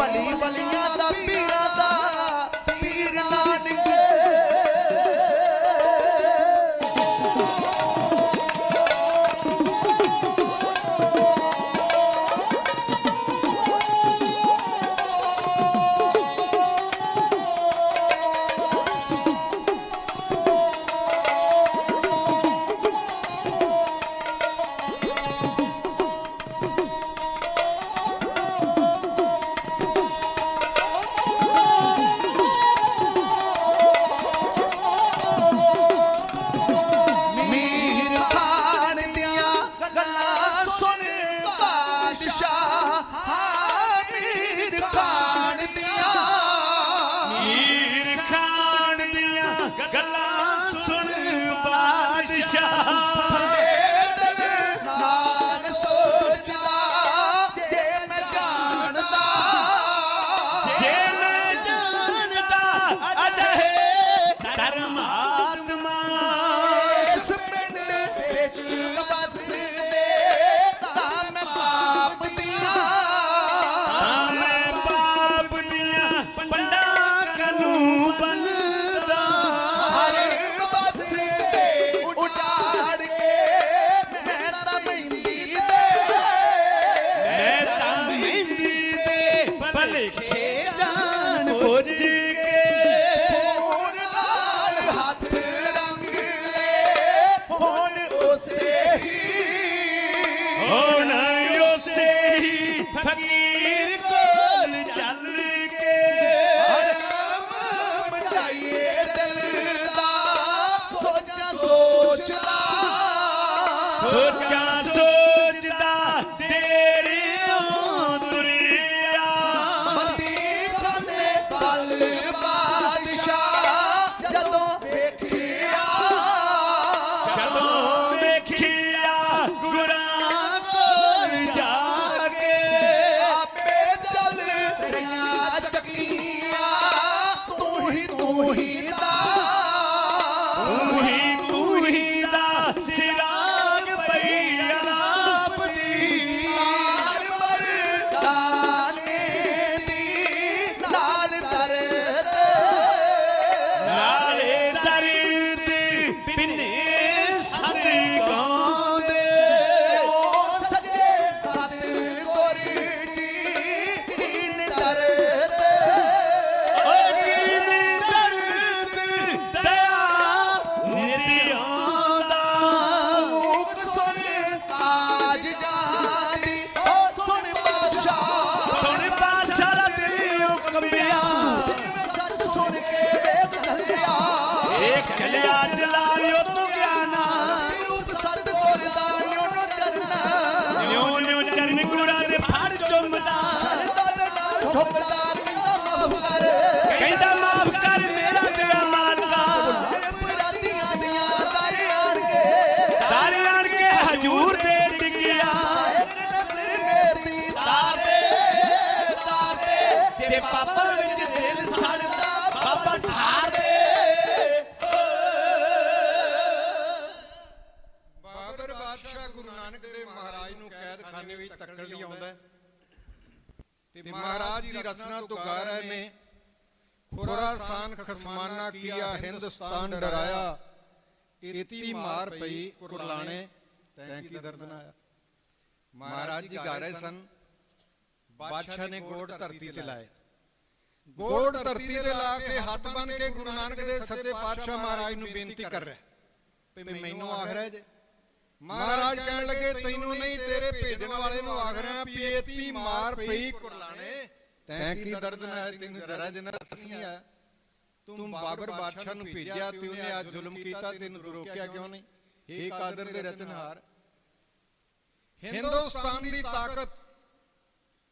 ਭਲੀ ਭਲੀਆਂ ਮਹਾਰਾਜ ਦੀ ਰਸਨਾ ਤੋਂ ਗਾ ਰਹੇ ਨੇ ਖੁਰਾਸਾਨ ਖਸਮਾਨਾ ਕੀਆ, ਹਿੰਦੁਸਤਾਨ ਡਰਾਇਆ ਇਤੀ ਮਾਰ ਪਈ ਕੁਰਲਾਣੇ, ਤੈਂ ਮਹਾਰਾਜ ਜੀ ਗਾ ਰਹੇ ਸਨ, ਬਾਦਸ਼ਾਹ ਨੇ ਗੋੜ ਧਰਤੀ ਤੇ ਲਾਏ। ਗੋੜ ਧਰਤੀ ਤੇ ਲਾ ਕੇ ਹੱਥ ਬੰਨ ਕੇ ਗੁਰੂ ਨਾਨਕ ਦੇਵ ਸੱਚੇ ਪਾਤਸ਼ਾਹ ਮਹਾਰਾਜ ਨੂੰ ਬੇਨਤੀ ਕਰ ਰਿਹਾ। ਵੀ ਮੈਨੂੰ ਆਖ ਰਿਹਾ ਜੇ। ਮਹਾਰਾਜ ਕਹਿਣ ਲੱਗੇ, ਤੈਨੂੰ ਨਹੀਂ, ਤੇਰੇ ਭੇਜਣ ਵਾਲੇ ਨੂੰ ਆਖ ਰਿਹਾ ਵੀ ਮਾਰ ਪਈ ਕੁਰਲਾਣੇ ਤੈਂ ਕੀ ਦਰਦ ਨਾ ਆਇਆ ਤੈਨੂੰ ਜਰਾ ਜਿੰਨਾ ਦੱਸ ਤੂੰ ਬਾਬਰ ਬਾਦਸ਼ਾਹ ਨੂੰ ਭੇਜਿਆ ਤੇ ਉਹਨੇ ਅੱਜ ਜ਼ੁਲਮ ਕੀਤਾ, ਤੈਨੂੰ ਰੋਕਿਆ ਕਿਉਂ ਨਹੀਂ? ਏ ਕਾਦਰ ਦੇ ਰਚਨਹਾਰ। ਹਿੰਦੁਸਤਾਨ ਦੀ ਤਾਕਤ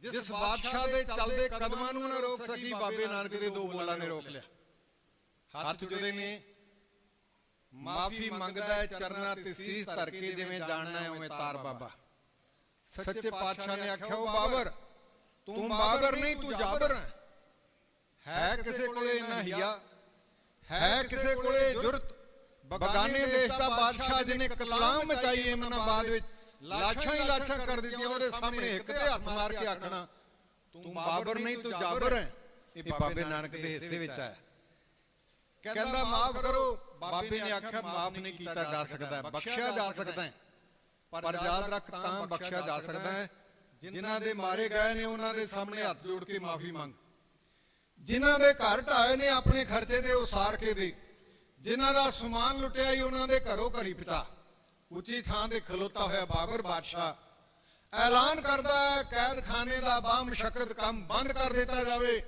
ਜਿਸ ਬਾਦਸ਼ਾਹ ਦੇ ਚੱਲਦੇ ਕਦਮਾਂ ਨੂੰ ਨਾ ਰੋਕ ਸਕੀ, ਬਾਬੇ ਨਾਨਕ ਦੇ ਦੋ ਬੋਲਾਂ ਨੇ ਰੋਕ ਲਿਆ। ਹੱਥ ਜੁੜੇ ਨੇ ਮਾਫੀ ਮੰਗਦਾ ਹੈ, ਚਰਨਾ ਤੇ ਸੀਸ ਧਰ ਕੇ ਜਿਵੇਂ ਜਾਣਨਾ ਹੈ, ਉਵੇਂ ਤਾਰ ਬਾਬਾ। ਸੱਚੇ ਪਾਤਸ਼ਾਹ ਨੇ ਆਖਿਆ, ਉਹ ਬਾਬਰ ਤੂੰ ਬਾਬਰ ਨਹੀਂ, ਤੂੰ ਜਾਬਰ ਹੈ। ਹੈ ਕਿਸੇ ਕੋਲੇ ਇੰਨਾ ਹਿਆ, ਹੈ ਕਿਸੇ ਕੋਲੇ ਜੁਰਤ। ਬਗਾਨੇ ਦੇਸ਼ ਦਾ ਬਾਦਸ਼ਾਹ ਜਿਹਨੇ ਕਲਾਮ ਮਚਾਈ ਇਮਨਾਬਾਦ ਵਿੱਚ, ਲਾਸ਼ਾਂ ਹੀ ਲਾਸ਼ਾਂ ਕਰ ਦਿੱਤੀਆਂ, ਉਹਦੇ ਸਾਹਮਣੇ ਇੱਕ ਤੇ ਹੱਥ ਮਾਰ ਕੇ ਆਖਣਾ, ਤੂੰ ਬਾਬਰ ਨਹੀਂ, ਤੂੰ ਜਾਬਰ ਹੈ। ਇਹ ਬਾਬੇ ਨਾਨਕ ਦੇ ਹਿੱਸੇ ਵਿੱਚ ਹੈ। ਕਹਿੰਦਾ, ਮਾਫ ਕਰੋ, ਬਾਬੇ ਨੇ ਆਖਿਆ, ਮਾਫ ਨਹੀਂ ਕੀਤਾ ਜਾ ਸਕਦਾ, ਬਖਸ਼ਿਆ ਜਾ ਸਕਦਾ ਪਰ ਯਾਦ ਰੱਖ, ਤਾਂ ਬਖਸ਼ਿਆ ਜਾ ਸਕਦਾ ਹੈ। ਜਿਨ੍ਹਾਂ ਦੇ ਮਾਰੇ ਗਏ ਨੇ, ਉਹਨਾਂ ਦੇ ਸਾਹਮਣੇ ਹੱਥ ਜੋੜ ਕੇ ਮਾਫੀ ਮੰਗ। ਜਿਨ੍ਹਾਂ ਦੇ ਘਰ ਢਾਏ ਨੇ ਆਪਣੇ ਖਰਚੇ ਤੇ ਉਸਾਰ ਕੇ ਦੇ। ਜਿਨ੍ਹਾਂ ਦਾ ਸਮਾਨ ਲੁੱਟਿਆ ਹੀ ਉਹਨਾਂ ਦੇ ਘਰੋਂ ਘਰੀ ਪਿਤਾ। ਉੱਚੀ ਥਾਂ ਤੇ ਖਲੋਤਾ ਹੋਇਆ ਬਾਬਰ ਬਾਦਸ਼ਾਹ। ਐਲਾਨ ਕਰਦਾ ਹੈ ਕੈਦਖਾਨੇ ਦਾ ਬਾਮ ਸ਼ਕਤ ਕੰਮ ਬੰਦ ਕਰ ਦਿੱਤਾ ਜਾਵੇ।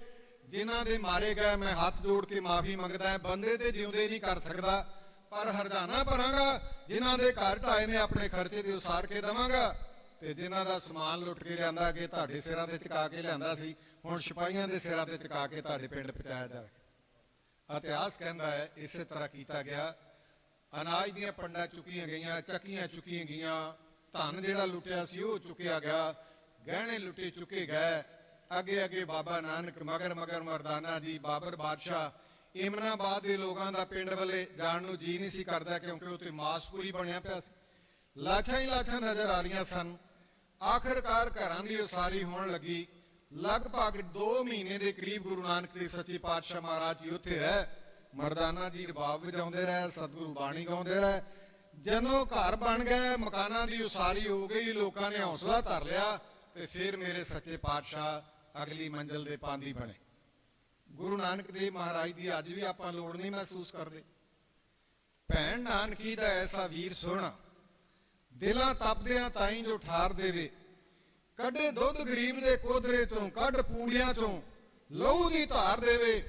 ਜਿਨ੍ਹਾਂ ਦੇ ਮਾਰੇ ਗਏ, ਮੈਂ ਹੱਥ ਜੋੜ ਕੇ ਮਾਫੀ ਮੰਗਦਾ ਹਾਂ। ਬੰਦੇ ਤੇ ਜਿਉਂਦੇ ਨਹੀਂ ਕਰ ਸਕਦਾ, ਪਰ ਹਰਜਾਨਾ ਭਰਾਂਗਾ। ਜਿਨ੍ਹਾਂ ਦੇ ਘਰ ਢਾਏ ਨੇ, ਆਪਣੇ ਖਰਚੇ ਤੇ ਉਸਾਰ ਕੇ ਦਵਾਂਗਾ। ਤੇ ਜਿਨ੍ਹਾਂ ਦਾ ਸਮਾਨ ਲੁੱਟ ਕੇ ਲਿਆਂਦਾ ਕਿ ਤੁਹਾਡੇ ਸਿਰਾਂ ਤੇ ਚੁਕਾ ਕੇ ਲਿਆਂਦਾ ਸੀ, ਹੁਣ ਸਿਪਾਹੀਆਂ ਦੇ ਸਿਰਾਂ ਤੇ ਚੁਕਾ ਕੇ ਤੁਹਾਡੇ ਪਿੰਡ ਪਹੁੰਚਾਇਆ ਜਾਵੇ। ਇਤਿਹਾਸ ਕਹਿੰਦਾ ਹੈ, ਇਸੇ ਤਰ੍ਹਾਂ ਕੀਤਾ ਗਿਆ। ਅਨਾਜ ਦੀਆਂ ਪੰਡਾਂ ਚੁੱਕੀਆਂ ਗਈਆਂ, ਚੱਕੀਆਂ ਚੁੱਕੀਆਂ ਗਈਆਂ। ਧਨ ਜਿਹੜਾ ਲੁੱਟਿਆ ਸੀ, ਉਹ ਚੁੱਕਿਆ ਗਿਆ। ਗਹਿਣੇ ਲੁੱਟੇ ਚੁੱਕੇ ਗਏ। ਅੱਗੇ ਅੱਗੇ ਬਾਬਾ ਨਾਨਕ ਮਗਰ ਮਗਰ ਮਰਦਾਨਾ ਜੀ, ਬਾਬਰ ਬਾਦਸ਼ਾਹ। ਇਮਨਾਬਾਦ ਦੇ ਲੋਕਾਂ ਦਾ ਪਿੰਡ ਵੱਲੇ ਜਾਣ ਨੂੰ ਜੀ ਨਹੀਂ ਸੀ ਕਰਦਾ, ਕਿਉਂਕਿ ਉੱਥੇ ਮਾਸਪੂਰੀ ਬਣਿਆ ਪਿਆ ਸੀ। ਲਾਛਾਂ ਹੀ ਲਾਛਾਂ ਨਜ਼ਰ ਆ ਰਹੀਆਂ ਸਨ। ਆਖਰਕਾਰ ਘਰਾਂ ਦੀ ਉਸਾਰੀ ਹੋਣ ਲੱਗੀ। ਲਗਭਗ 2 ਮਹੀਨੇ ਦੇ ਕਰੀਬ ਗੁਰੂ ਨਾਨਕ ਦੇਵ ਸੱਚੇ ਪਾਤਸ਼ਾਹ ਮਹਾਰਾਜ ਜੀ ਉੱਥੇ ਰਹਿ। ਮਰਦਾਨਾ ਜੀ ਰਬਾਬ ਵਜਾਉਂਦੇ ਰਹੇ, ਸਤਿਗੁਰੂ ਬਾਣੀ ਗਾਉਂਦੇ ਰਹੇ। ਜਦੋਂ ਘਰ ਬਣ ਗਏ, ਮਕਾਨਾਂ ਦੀ ਉਸਾਰੀ ਹੋ ਗਈ, ਲੋਕਾਂ ਨੇ ਹੌਸਲਾ ਧਰ ਲਿਆ ਤੇ ਫਿਰ ਮੇਰੇ ਸੱਚੇ ਪਾਤਸ਼ਾਹ ਅਗਲੀ ਮੰਜ਼ਲ ਦੇ ਪਾਂਦੀ ਬਣੇ। ਗੁਰੂ ਨਾਨਕ ਦੇਵ ਮਹਾਰਾਜ ਦੀ ਅੱਜ ਵੀ ਆਪਾਂ ਲੋੜ ਨਹੀਂ ਮਹਿਸੂਸ ਕਰਦੇ। ਭੈਣ ਨਾਨਕੀ ਦਾ ਐਸਾ ਵੀਰ ਸੋਹਣਾ ਦਿਲਾਂ ਤਪਦਿਆਂ ਤਾਈਂ ਜੋ ਠਾਰ ਦੇਵੇ। ਕੱਢੇ ਦੁੱਧ ਗਰੀਬ ਦੇ ਕੋਧਰੇ ਚੋਂ, ਕੱਢ ਪੂੜੀਆਂ ਚੋਂ। ਲਹੂ ਦੀ ਧਾਰ ਦੇਵੇ,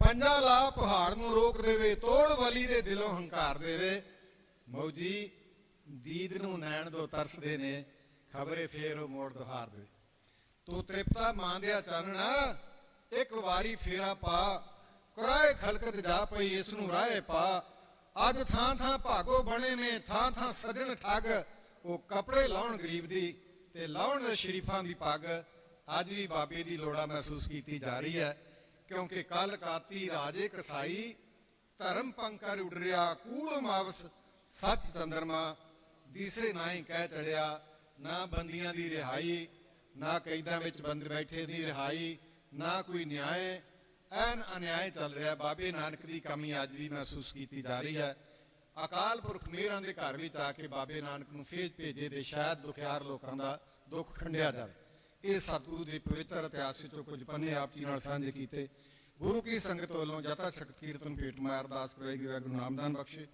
ਪੰਜਾ ਲਾ ਪਹਾੜ ਨੂੰ ਰੋਕ ਦੇਵੇ, ਤੋੜ ਵਲੀ ਦੇ ਦਿਲੋਂ ਹੰਕਾਰ ਦੇਵੇ। ਮੌਜੀ ਦੀਦ ਨੂੰ ਨੈਣ ਦੋ ਤਰਸਦੇ ਨੇ, ਖਬਰੇ ਫੇਰ ਉਹ ਮੋੜ ਦੁਹਾਰ ਦੇ ਤੂੰ ਤ੍ਰਿਪਤਾ ਮਾਂ ਮਾਂਦਿਆ ਚਾਨਣਾ, ਇੱਕ ਵਾਰੀ ਫੇਰਾ ਪਾ। ਕਰਾਏ ਖਲਕਤ ਜਾ ਪਈ, ਇਸ ਨੂੰ ਰਾਏ ਪਾ। ਅੱਜ ਥਾਂ ਥਾਂ ਭਾਗੋ ਬਣੇ ਨੇ, ਥਾਂ ਥਾਂ ਸਜਣ ਠੱਗ। ਉਹ ਕਪੜੇ ਲਾਉਣ ਗਰੀਬ ਦੀ ਤੇ ਲਾਉਣ ਸ਼ਰੀਫਾਂ ਦੀ ਪੱਗ। ਅੱਜ ਵੀ ਬਾਬੇ ਦੀ ਲੋੜਾ ਮਹਿਸੂਸ ਕੀਤੀ ਜਾ ਰਹੀ ਹੈ, ਕਿਉਂਕਿ ਕੱਲ ਕਾਤੀ ਰਾਜੇ ਕਸਾਈ, ਧਰਮ ਪੰਕਰ ਉੱਡ ਕੂੜ ਮਾਵਸ, ਸੱਚ ਚੰਦਰਮਾ, ਦਿਸੇ ਨਾਹੀਂ ਕਹਿ ਚੜਿਆ, ਨਾ ਬੰਦੀਆਂ ਦੀ ਰਿਹਾਈ, ਨਾ ਕੈਦਾਂ ਵਿੱਚ ਬੰਦ ਬੈਠੇ ਦੀ ਰਿਹਾਈ, ਨਾ ਕੋਈ ਨਿਆਏ। ਐਨ ਅਨਿਆਏ ਚੱਲ ਰਿਹਾ, ਬਾਬੇ ਨਾਨਕ ਦੀ ਕਮੀ ਅੱਜ ਵੀ ਮਹਿਸੂਸ ਕੀਤੀ ਜਾ ਰਹੀ ਹੈ। ਅਕਾਲ ਪੁਰਖ ਮੀਰਾਂ ਦੇ ਘਰ ਵਿੱਚ ਆ ਕੇ ਬਾਬੇ ਨਾਨਕ ਨੂੰ ਫੇਜ ਭੇਜੇ ਤੇ ਸ਼ਾਇਦ ਦੁਖਿਆਰ ਲੋਕਾਂ ਦਾ ਦੁੱਖ ਖੰਡਿਆ ਜਾਵੇ। ਇਹ ਸਤਿਗੁਰੂ ਦੇ ਪਵਿੱਤਰ ਇਤਿਹਾਸ ਵਿੱਚੋਂ ਕੁਝ ਪੰਨੇ ਆਪ ਜੀ ਨਾਲ ਸਾਂਝੇ ਕੀਤੇ। ਗੁਰੂ ਕੀ ਸੰਗਤ ਵੱਲੋਂ ਜਤਾ ਸ਼ਕਤ ਕੀਰਤਨ ਭੇਟ ਮੈਂ ਅਰਦਾਸ ਕਰੇਗੀ ਵਾਹਿਗੁਰੂ ਨਾਮਦਾਨ ਬਖਸ਼ੇ।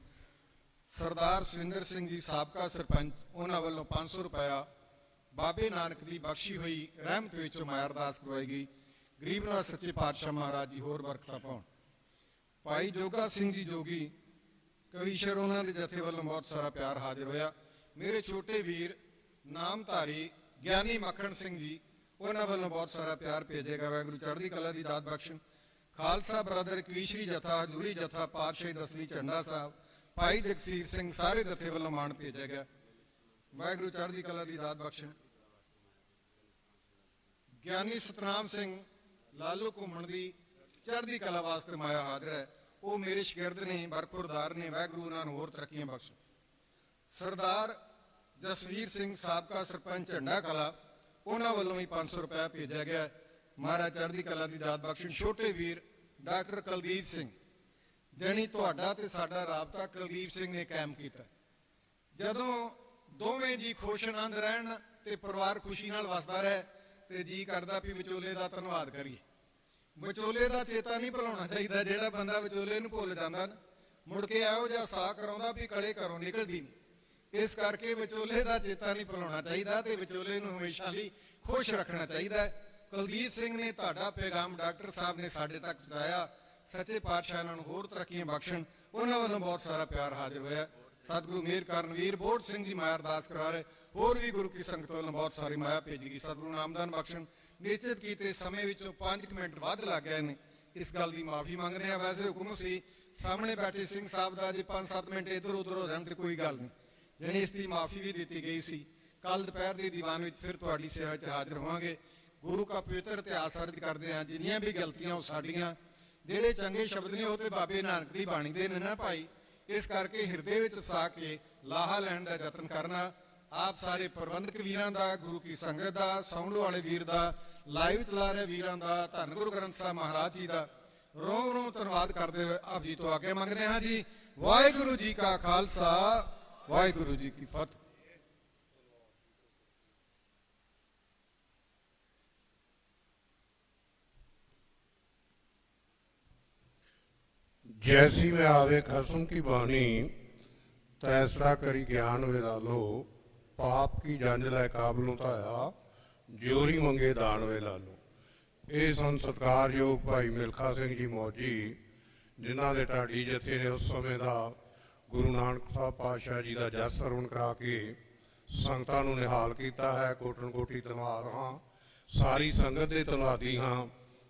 ਸਰਦਾਰ ਸੁਰਿੰਦਰ ਸਿੰਘ ਜੀ, ਸਾਬਕਾ ਸਰਪੰਚ, ਉਹਨਾਂ ਵੱਲੋਂ 500 ਰੁਪਇਆ ਬਾਬੇ ਨਾਨਕ ਦੀ ਬਖਸ਼ੀ ਹੋਈ ਰਹਿਮਤ ਵਿੱਚੋਂ ਮੈਂ ਅਰਦਾਸ ਕਰਵਾਏਗੀ ਗਰੀਬ ਨਾਲ ਸੱਚੇ ਪਾਤਸ਼ਾਹ ਮਹਾਰਾਜ ਜੀ ਹੋਰ ਬਰਕਤਾਂ ਪਾਉਣ। ਭਾਈ ਜੋਗਾ ਸਿੰਘ ਜੀ ਜੋਗੀ ਕਵੀਸ਼ਰ ਉਹਨਾਂ ਦੇ ਜਥੇ ਵੱਲੋਂ ਬਹੁਤ ਸਾਰਾ ਪਿਆਰ ਹਾਜ਼ਰ ਹੋਇਆ। ਮੇਰੇ ਛੋਟੇ ਵੀਰ ਨਾਮਧਾਰੀ ਗਿਆਨੀ ਮੱਖਣ ਸਿੰਘ ਜੀ, ਉਹਨਾਂ ਵੱਲੋਂ ਬਹੁਤ ਸਾਰਾ ਪਿਆਰ ਭੇਜੇਗਾ ਵਾਹਿਗੁਰੂ ਚੜ੍ਹਦੀ ਕਲਾ ਦੀ ਦਾਤ ਬਖਸ਼ਣ। ਖਾਲਸਾ ਬ੍ਰਦਰ ਕਵੀਸ਼ਰੀ ਜਥਾ ਹਜ਼ੂਰੀ ਜਥਾ ਪਾਤਸ਼ਾਹੀ ਦਸਵੀਂ ਝੰਡਾ ਸਾਹਿਬ, ਭਾਈ ਜਗਸੀਰ ਸਿੰਘ ਸਾਰੇ ਜਥੇ ਵੱਲੋਂ ਮਾਣ ਭੇਜੇਗਾ ਵਾਹਿਗੁਰੂ ਚੜ੍ਹਦੀ ਕਲਾ ਦੀ ਦਾਤ ਬਖਸ਼ਣ। ਗਿਆਨੀ ਸਤਨਾਮ ਸਿੰਘ ਲਾਲੂ ਘੁੰਮਣ ਦੀ ਚੜ੍ਹਦੀ ਕਲਾ ਵਾਸਤੇ ਮਾਇਆ ਹਾਜ਼ਰ ਹੈ। ਉਹ ਮੇਰੇ ਸ਼ਾਗਿਰਦ ਨੇ ਬਰਖੁਰਦਾਰ ਨੇ, ਵਾਹਿਗੁਰੂ ਉਹਨਾਂ ਨੂੰ ਹੋਰ ਤਰੱਕੀਆਂ ਬਖਸ਼ੇ ਸਰਦਾਰ ਜਸਵੀਰ ਸਿੰਘ ਸਾਬਕਾ ਸਰਪੰਚ ਝੰਡਾ ਕਲਾ, ਉਹਨਾਂ ਵੱਲੋਂ ਵੀ 500 ਰੁਪਏ ਭੇਜਿਆ ਗਿਆ। ਮਹਾਰਾਜ ਚੜ੍ਹਦੀ ਕਲਾ ਦੀ ਦਾਤ ਬਖਸ਼ਣ ਛੋਟੇ ਵੀਰ ਡਾਕਟਰ ਕੁਲਦੀਪ ਸਿੰਘ, ਜਣੀ ਤੁਹਾਡਾ ਤੇ ਸਾਡਾ ਰਾਬਤਾ ਕੁਲਦੀਪ ਸਿੰਘ ਨੇ ਕਾਇਮ ਕੀਤਾ। ਜਦੋਂ ਦੋਵੇਂ ਜੀ ਖੁਸ਼ ਆਨੰਦ ਰਹਿਣ ਤੇ ਪਰਿਵਾਰ ਖੁਸ਼ੀ ਨਾਲ ਵਸਦਾ ਰਹੇ ਤੇ ਜੀ ਕਰਦਾ ਵੀ ਵਿਚੋਲੇ ਦਾ ਧੰਨਵਾਦ ਕਰੀਏ। ਵਿਚੋਲੇ ਦਾ ਚੇਤਾ ਨਹੀਂ ਭੁਲਾਉਣਾ ਚਾਹੀਦਾ ਜਿਹੜਾ ਬੰਦਾ ਵਿਚੋਲੇ ਨੂੰ ਭੁੱਲ ਜਾਂਦਾ ਨਾ। ਮੁੜ ਕੇ ਆਇਓ ਜਿਹਾ ਸਾਹ ਕਰਾਉਂਦਾ ਵੀ ਕਲੇ ਘਰੋਂ ਨਿਕਲਦੀ ਨਹੀਂ। ਇਸ ਕਰਕੇ ਵਿਚੋਲੇ ਦਾ ਚੇਤਾ ਨਹੀਂ ਭੁਲਾਉਣਾ ਚਾਹੀਦਾ ਤੇ ਵਿਚੋਲੇ ਨੂੰ ਹਮੇਸ਼ਾ ਲਈ ਖੁਸ਼ ਰੱਖਣਾ ਚਾਹੀਦਾ ਕੁਲਦੀਪ ਸਿੰਘ ਨੇ ਤੁਹਾਡਾ ਪੈਗਾਮ ਡਾਕਟਰ ਸਾਹਿਬ ਨੇ ਸਾਡੇ ਤੱਕ ਪਹੁੰਚਾਇਆ। ਸੱਚੇ ਪਾਤਸ਼ਾਹ ਇਹਨਾਂ ਨੂੰ ਹੋਰ ਤਰੱਕੀਆਂ ਬਖਸ਼ਣ। ਉਹਨਾਂ ਵੱਲੋਂ ਬਹੁਤ ਸਾਰਾ ਪਿਆਰ ਹਾਜ਼ਰ ਹੋਇਆ। ਸਤਿਗੁਰੂ ਮੇਰ ਕਰਨ ਵੀਰ ਬੋੜ ਸਿੰਘ ਜੀ ਮਾਇਆ ਅਰਦਾਸ ਕਰਾ ਰਹੇ। ਹੋਰ ਵੀ ਗੁਰੂ ਕੀ ਸੰਗਤ ਵੱਲੋਂ ਬਹੁਤ ਸਾਰੀ ਮਾਇਆ ਭੇਜੀ ਗਈ। ਸਤਿਗੁਰੂ ਨਾਮਦਾਨ ਬਖਸ਼ਣ। ਨਿਸ਼ਚਿਤ ਕੀਤੇ ਸਮੇਂ ਵਿੱਚੋਂ 5 ਮਿੰਟ ਵੱਧ ਲੱਗ ਗਏ ਨੇ। ਇਸ ਗੱਲ ਦੀ ਮਾਫੀ ਮੰਗਦੇ ਹਾਂ। ਵੈਸੇ ਹੁਕਮ ਸੀ, ਸਾਹਮਣੇ ਬੈਠੇ ਸਿੰਘ ਸਾਹਿਬ ਦਾ ਜੇ 5-7 ਮਿੰਟ ਇੱਧਰ ਉੱਧਰ ਹੋ ਜਾਣ ਤੇ ਕੋਈ ਗੱਲ ਨਹੀਂ। ਯਾਨੀ ਇਸ ਦੀ ਮਾਫੀ ਵੀ ਦਿੱਤੀ ਗਈ ਸੀ। ਕੱਲ ਦੁਪਹਿਰ ਦੀ ਦੀਵਾਨ ਵਿੱਚ ਫਿਰ ਤੁਹਾਡੀ ਸੇਵਾ 'ਚ ਹਾਜ਼ਰ ਹੋਵਾਂਗੇ। ਗੁਰੂ ਦਾ ਪਵਿੱਤਰ ਇਤਿਹਾਸ ਅਰਜ ਕਰਦੇ ਹਾਂ, ਜਿੰਨੀਆਂ ਵੀ ਗਲਤੀਆਂ ਉਹ ਸਾਡੀਆਂ। ਜਿਹੜੇ ਚੰਗੇ ਸ਼ਬਦ ਨੇ ਉਹ ਤੇ ਬਾਬੇ ਨਾਨਕ ਦੀ ਬਾਣੀ ਦੇ ਨੇ ਨਾ ਭਾਈ। ਇਸ ਕਰਕੇ ਹਿਰਦੇ ਵਿੱਚ ਸਾ ਕੇ ਲਾਹਾ ਲੈਣ ਦਾ ਯਤਨ ਕਰਨਾ। ਆਪ ਸਾਰੇ ਪ੍ਰਬੰਧਕ ਵੀਰਾਂ ਦਾ, ਗੁਰੂ ਕੀ ਸੰਗਤ ਦਾ, ਸੌਂਡ ਵਾਲੇ ਵੀਰ ਦਾ ਲਾਈਵ ਚਲਾ ਰਹੇ ਵੀਰਾਂ ਦਾ ਧੰਨ ਗੁਰੂ ਗ੍ਰੰਥ ਸਾਹਿਬ ਮਹਾਰਾਜ ਜੀ ਦਾ ਰੋਮ ਰੋਮ ਧੰਨਵਾਦ ਕਰਦੇ ਹੋਏ ਆਪ ਜੀ ਤੋਂ ਅੱਗੇ ਮੰਗਦੇ ਹਾਂ ਜੀ ਵਾਹਿਗੁਰੂ ਜੀ ਕਾ ਖਾਲਸਾ ਵਾਹਿਗੁਰੂ ਜੀ ਕੀ ਫਤਿਹ जैसी में आवे खसम की बानी तैसरा करी ज्ञान विरालो पाप की जंज लै काबलों ताया ਜੋਰੀ ਮੰਗੇ ਦਾਨ ਵੇ ਲਾਲੋ ਇਹ ਸੰ ਸਤਕਾਰਯੋਗ ਭਾਈ ਮਿਲਖਾ ਸਿੰਘ ਜੀ ਮੌਜੀ ਜਿਨ੍ਹਾਂ ਦੇ ਢਾਡੀ ਜਥੇ ਨੇ ਉਸ ਸਮੇਂ ਦਾ ਗੁਰੂ ਨਾਨਕ ਸਾਹਿਬ ਪਾਤਸ਼ਾਹ ਜੀ ਦਾ ਜਸ ਸਰਵਣ ਕਰਾ ਕੇ ਸੰਗਤਾਂ ਨੂੰ ਨਿਹਾਲ ਕੀਤਾ ਹੈ। ਕੋਟਨ ਕੋਟੀ ਧੰਨਵਾਦ ਹਾਂ। ਸਾਰੀ ਸੰਗਤ ਦੇ ਧੰਨਵਾਦੀ ਹਾਂ,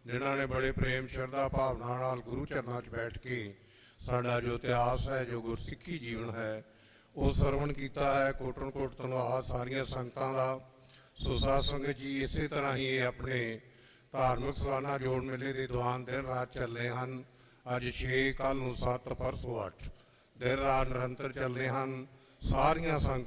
ਜਿਨ੍ਹਾਂ ਨੇ ਬੜੇ ਪ੍ਰੇਮ, ਸ਼ਰਧਾ, ਭਾਵਨਾ ਨਾਲ ਗੁਰੂ ਚਰਨਾਂ 'ਚ ਬੈਠ ਕੇ ਸਾਡਾ ਜੋ ਇਤਿਹਾਸ ਹੈ, ਜੋ ਗੁਰਸਿੱਖੀ ਜੀਵਨ ਹੈ, ਉਹ ਸਰਵਣ ਕੀਤਾ ਹੈ। ਕੋਟਨ ਕੋਟ ਧੰਨਵਾਦ ਸਾਰੀਆਂ ਸੰਗਤਾਂ ਦਾ। ਸੋ ਸਾਧ ਸੰਗਤ ਜੀ, ਇਸੇ ਤਰ੍ਹਾਂ ਹੀ ਇਹ ਆਪਣੇ ਧਾਰਮਿਕ ਸਾਲਾਨਾ ਜੋੜ ਮੇਲੇ ਦੇ ਦੌਰਾਨ ਦਿਨ ਰਾਤ ਚੱਲ ਰਹੇ ਹਨ। ਅੱਜ 6 ਕੱਲ ਨੂੰ 7 ਪਰਸੋਂ 8 ਦਿਨ ਰਾਤ ਨਿਰੰਤਰ ਚੱਲ ਰਹੇ ਹਨ। ਸਾਰੀਆਂ ਸੰਗਤਾਂ